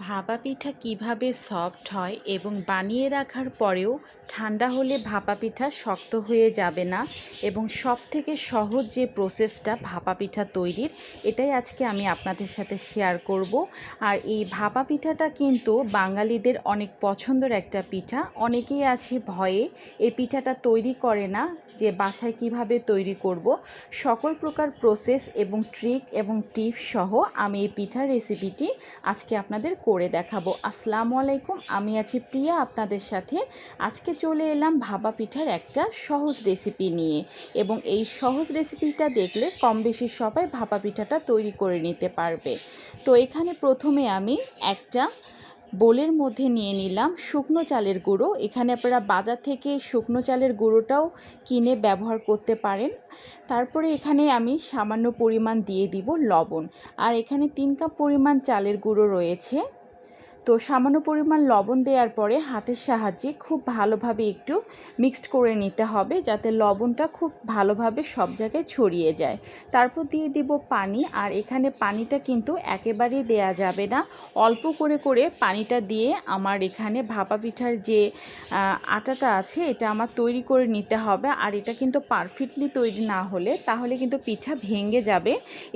ভাপা পিঠা কীভাবে সফট হয় এবং বানিয়ে রাখার পরেও ঠান্ডা হলে ভাপা পিঠা শক্ত হয়ে যাবে না এবং সব থেকে সহজ যে প্রসেসটা ভাপা পিঠা তৈরির, এটাই আজকে আমি আপনাদের সাথে শেয়ার করব। আর এই ভাপা পিঠাটা কিন্তু বাঙালিদের অনেক পছন্দের একটা পিঠা। অনেকেই আছে ভয়ে এই পিঠাটা তৈরি করে না যে বাসায় কীভাবে তৈরি করব। সকল প্রকার প্রসেস এবং ট্রিক এবং টিপস সহ আমি এই পিঠার রেসিপিটি আজকে আপনাদের করে দেখাবো। আসসালামু আলাইকুম, আমি আছি প্রিয়া আপনাদের সাথে। আজকে চলে এলাম ভাবা পিঠার একটা সহজ রেসিপি নিয়ে এবং এই সহজ রেসিপিটা দেখলে কম বেশি সবাই ভাপা পিঠাটা তৈরি করে নিতে পারবে। তো এখানে প্রথমে আমি একটা বোলের মধ্যে নিয়ে নিলাম শুকনো চালের গুঁড়ো। এখানে আপনারা বাজার থেকে শুকনো চালের গুঁড়োটাও কিনে ব্যবহার করতে পারেন। তারপরে এখানে আমি সামান্য পরিমাণ দিয়ে দিব লবণ। আর এখানে তিন কাপ পরিমাণ চালের গুঁড়ো রয়েছে। তো সামান্য পরিমাণ লবণ দেওয়ার পরে হাতের সাহায্যে খুব ভালোভাবে একটু মিক্সড করে নিতে হবে যাতে লবণটা খুব ভালোভাবে সব জায়গায় ছড়িয়ে যায়। তারপর দিয়ে দিব পানি আর এখানে পানিটা কিন্তু একেবারেই দেয়া যাবে না। অল্প করে করে পানিটা দিয়ে আমার এখানে ভাপা পিঠার যে আটাটা আছে এটা আমার তৈরি করে নিতে হবে। আর এটা কিন্তু পারফেক্টলি তৈরি না হলে তাহলে কিন্তু পিঠা ভেঙে যাবে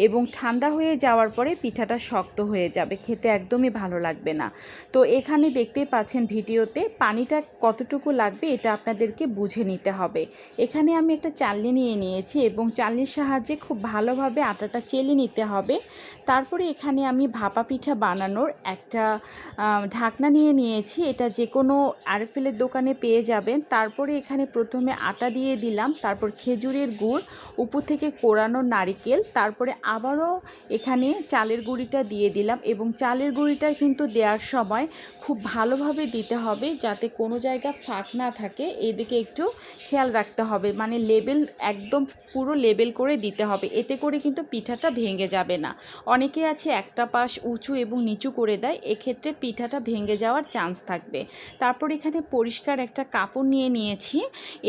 এবং ঠান্ডা হয়ে যাওয়ার পরে পিঠাটা শক্ত হয়ে যাবে। খেতে একদমই ভালো লাগবে না। তো এখানে দেখতেই পাচ্ছেন ভিডিওতে পানিটা কতটুকু লাগবে এটা আপনাদেরকে বুঝে নিতে হবে। এখানে আমি একটা চালনি নিয়ে নিয়েছি এবং চালনির সাহায্যে খুব ভালোভাবে আটাটা চেলে নিতে হবে। তারপরে এখানে আমি ভাপা পিঠা বানানোর একটা ঢাকনা নিয়ে নিয়েছি। এটা যে কোনো আরফেলের দোকানে পেয়ে যাবেন। তারপরে এখানে প্রথমে আটা দিয়ে দিলাম, তারপর খেজুরের গুড়, উপর থেকে কোরানো নারিকেল, তারপরে আবারও এখানে চালের গুঁড়িটা দিয়ে দিলাম এবং চালের গুঁড়িটা কিন্তু দেওয়ার সময় খুব ভালোভাবে দিতে হবে যাতে কোনো জায়গা ফাঁক না থাকে। এদিকে একটু খেয়াল রাখতে হবে। মানে লেবেল একদম পুরো লেবেল করে দিতে হবে। এতে করে কিন্তু পিঠাটা ভেঙে যাবে না। অনেকে আছে একটা পাশ উঁচু এবং নিচু করে দেয়। এক্ষেত্রে পিঠাটা ভেঙে যাওয়ার চান্স থাকবে। তারপর এখানে পরিষ্কার একটা কাপড় নিয়ে নিয়েছি।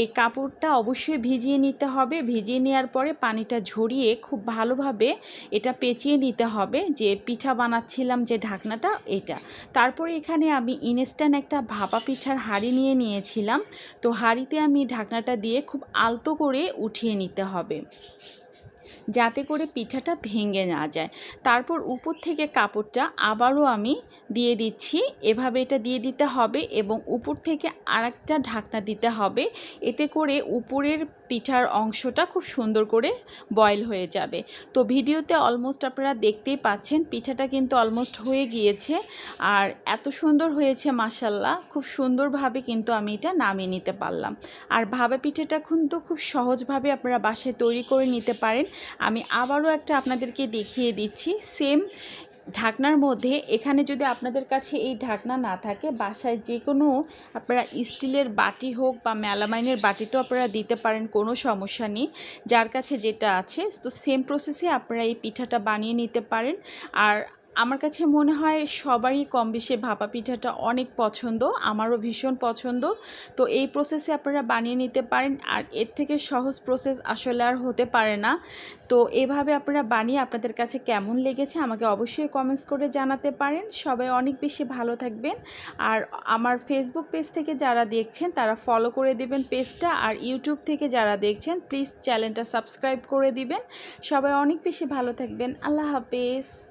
এই কাপড়টা অবশ্যই ভিজিয়ে নিতে হবে। ভিজিয়ে নেওয়ার পরে পানিটা ঝরিয়ে খুব ভালোভাবে এটা পেঁচিয়ে নিতে হবে। যে পিঠা বানাচ্ছিলাম যে ঢাকনাটা, এটা। তারপরে এখানে আমি ইনস্ট্যান্ট একটা ভাপা পিঠার হাঁড়ি নিয়ে নিয়েছিলাম। তো হাঁড়িতে আমি ঢাকনাটা দিয়ে খুব আলতো করে উঠিয়ে নিতে হবে। যাতে করে পিঠাটা ভেঙে না যায়। তারপর উপর থেকে কাপড়টা আবারও আমি দিয়ে দিচ্ছি। এভাবে এটা দিয়ে দিতে হবে এবং উপর থেকে আরেকটা ঢাকনা দিতে হবে। এতে করে উপরের পিঠার অংশটা খুব সুন্দর করে বয়েল হয়ে যাবে। তো ভিডিওতে অলমোস্ট আপনারা দেখতেই পাচ্ছেন, পিঠাটা কিন্তু অলমোস্ট হয়ে গিয়েছে। আর এত সুন্দর হয়েছে মাসাল্লাহ খুব সুন্দরভাবে কিন্তু আমি এটা নামিয়ে নিতে পারলাম। আর ভাবা পিঠাটা কিন্তু খুব সহজভাবে আপনারা বাসায় তৈরি করে নিতে পারেন। আমি আবারও একটা আপনাদেরকে দেখিয়ে দিচ্ছি। সেম ঢাকনার মধ্যে এখানে যদি আপনাদের কাছে এই ঢাকনা না থাকে, বাসায় যে কোনো আপনারা স্টিলের বাটি হোক বা মেলামাইনের বাটিতেও আপনারা দিতে পারেন, কোনো সমস্যা নেই। যার কাছে যেটা আছে, তো সেম প্রসেসে আপনারা এই পিঠাটা বানিয়ে নিতে পারেন। আর আমার কাছে মনে হয় সবারই কম বেশি ভাপা পিঠাটা অনেক পছন্দ, আমারও ভীষণ পছন্দ। তো এই প্রসেসে আপনারা বানিয়ে নিতে পারেন, আর এর থেকে সহজ প্রসেস আসলে আর হতে পারে না। তো এভাবে আপনারা বানিয়ে আপনাদের কাছে কেমন লেগেছে আমাকে অবশ্যই কমেন্টস করে জানাতে পারেন। সবাই অনেক বেশি ভালো থাকবেন। আর আমার ফেসবুক পেজ থেকে যারা দেখছেন, তারা ফলো করে দেবেন পেজটা আর ইউটিউব থেকে যারা দেখছেন প্লিজ চ্যানেলটা সাবস্ক্রাইব করে দিবেন। সবাই অনেক বেশি ভালো থাকবেন। আল্লাহ হাফেজ।